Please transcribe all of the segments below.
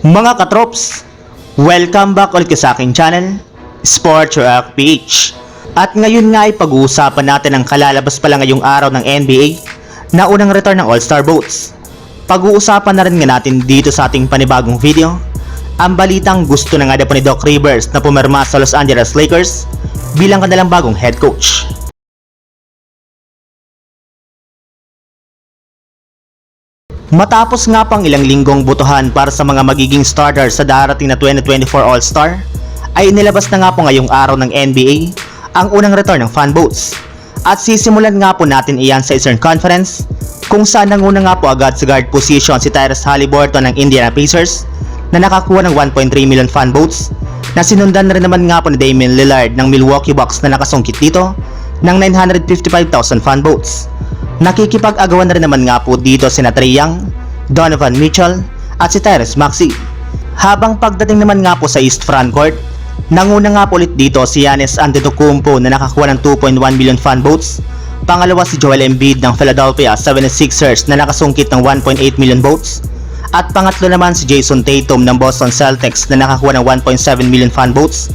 Mga katrops, welcome back ulit sa aking channel, Sports Rock PH. At ngayon nga ay pag-uusapan natin ang kalalabas pala ngayong araw ng NBA na unang return ng All-Star Votes. Pag-uusapan na rin nga natin dito sa ating panibagong video ang balitang gusto na nga daw ni Doc Rivers na pumirma sa Los Angeles Lakers bilang kanilang bagong head coach. Matapos nga pang ilang linggong butuhan para sa mga magiging starter sa darating na 2024 All-Star, ay inilabas na nga po ngayong araw ng NBA ang unang return ng fan votes. At sisimulan nga po natin iyan sa Eastern Conference kung saan nanguna nga po agad sa guard position si Tyrese Halliburton ng Indiana Pacers na nakakuha ng 1.3 million fan votes na sinundan na rin naman nga po ni Damian Lillard ng Milwaukee Bucks na nakasungkit dito ng 955,000 fan votes. Nakikipag-agawan na rin naman nga po dito si Young, Donovan Mitchell at si Tyrese Maxey. Habang pagdating naman nga po sa East Frontcourt, nanguna nga po ulit dito si Giannis Antetokounmpo na nakakuha ng 2.1 million fan votes. Pangalawa si Joel Embiid ng Philadelphia 76ers na nakasungkit ng 1.8 million votes. At pangatlo naman si Jason Tatum ng Boston Celtics na nakakuha ng 1.7 million fan votes.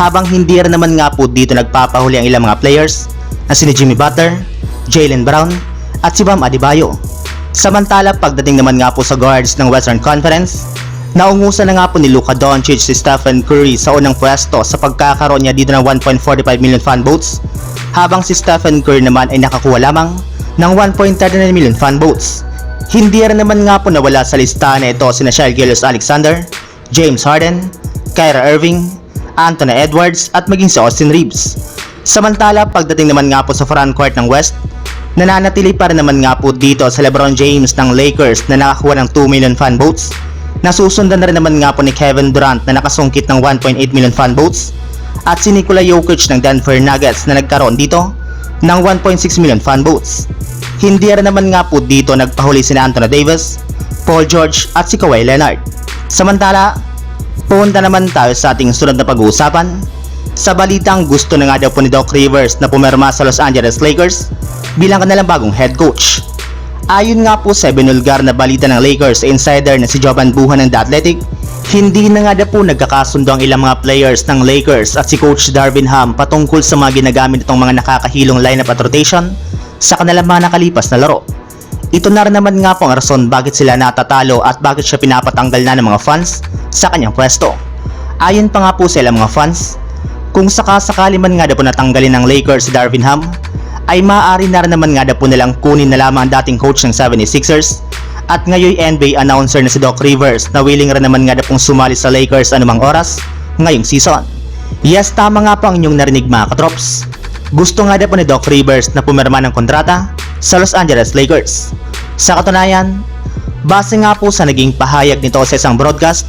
Habang hindi rin naman nga po dito nagpapahuli ang ilang mga players na sina Jimmy Butler, Jalen Brown at si Bam Adebayo. Samantala pagdating naman nga po sa guards ng Western Conference, naungusan na nga po ni Luka Doncic si Stephen Curry sa unang pwesto sa pagkakaroon niya dito ng 1.45 million fan votes, habang si Stephen Curry naman ay nakakuha lamang ng 1.39 million fan votes. Hindi rin naman nga po nawala sa listahan na ito sina Shai Gilgeous Alexander, James Harden, Kyra Irving, Anthony Edwards at maging si Austin Reeves. Samantala pagdating naman nga po sa frontcourt ng West, nananatili pa rin naman nga po dito sa Lebron James ng Lakers na nakakuha ng 2 million fan votes. Nasusundan na rin naman nga po ni Kevin Durant na nakasungkit ng 1.8 million fan votes at si Nikola Jokic ng Denver Nuggets na nagkaroon dito ng 1.6 million fan votes. Hindi rin naman nga po dito nagpahuli si Anthony Davis, Paul George at si Kawhi Leonard. Samantala, punta naman tayo sa ating sunod na pag-uusapan sa balitang gusto na nga daw po ni Doc Rivers na pumirma sa Los Angeles Lakers bilang kanilang bagong head coach. Ayon nga po sa binulgar na balita ng Lakers insider na si Jovan Buhan ng The Athletic, hindi na nga daw po nagkakasundo ang ilang mga players ng Lakers at si Coach Darvin Ham patungkol sa mga ginagamit itong mga nakakahilong lineup at rotation sa kanilang mga nakalipas na laro. Ito na rin naman nga po ang rason bakit sila natatalo at bakit siya pinapatanggal na ng mga fans sa kanyang pwesto. Ayon pa nga po sa ilang mga fans, kung sakasakali man nga daw po natanggalin ng Lakers si Darvin Ham, ay maaari na rin naman nga daw po nilang kunin na lamang ang dating coach ng 76ers at ngayon NBA announcer na si Doc Rivers na willing rin naman nga daw pong sumali sa Lakers anumang oras ngayong season. Yes, tama nga po ang inyong narinig mga katrops. Gusto nga daw po ni Doc Rivers na pumirma ng kontrata sa Los Angeles Lakers. Sa katunayan, base nga po sa naging pahayag nito sa isang broadcast,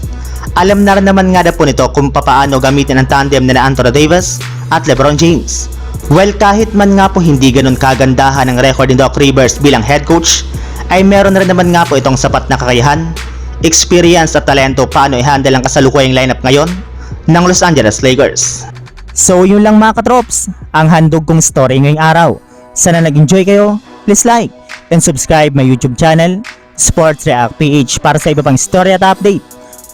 alam na rin naman nga daw po nito kung papaano gamitin ang tandem na Anthony Davis at LeBron James. Well, kahit man nga po hindi ganun kagandahan ang record ni Doc Rivers bilang head coach, ay meron rin naman nga po itong sapat na kakayahan, experience at talento paano i-handle ang kasalukuyang lineup ngayon ng Los Angeles Lakers. So yun lang mga katrops, ang handog kong story ngayong araw. Sana nag-enjoy kayo, please like and subscribe my YouTube channel, Sports React PH para sa iba pang story at update